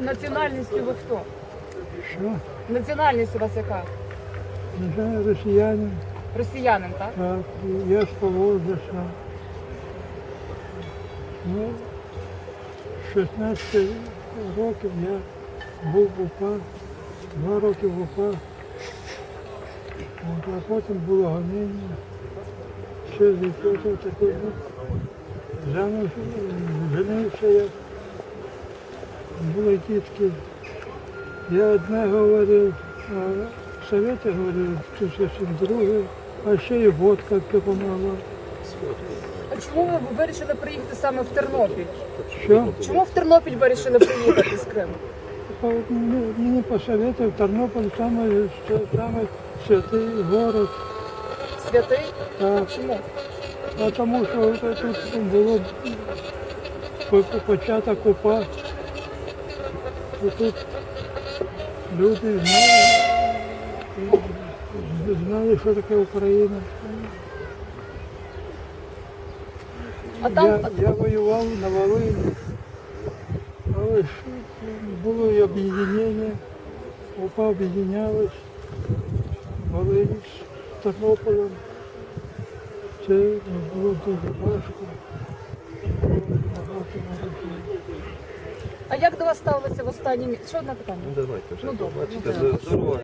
Національністю ви хто? Що? Національність у вас яка? Знаю, росіянин, Росіянин, так? так, я з Поволжя сам. Ну, 16 років я був в УПА, два роки в УПА. А потім було гонення. Ще звідти е, женився я. Були дітки. Я одне говорив, а совєти говорив, щось зовсім друге, а ще й водка допомогла. А чому ви вирішили приїхати саме в Тернопіль? Що? Чому в Тернопіль вирішили приїхати з Криму? По- Мені мені посоветував Тернопіль саме, саме святий город. Святий? Так. Чому? А тому що от тут було по- по- початок УПА. І тут люди знали, знали, що таке Україна. А там Я, я воював на Волині, але ж було і об'єднання, УПА об'єднялось, Волинь з Тернополем. Це було дуже важко. А як до вас ставилися в останні мі- Ще одне питання. Давайте вже. Ну, добре. Бачите, здорово.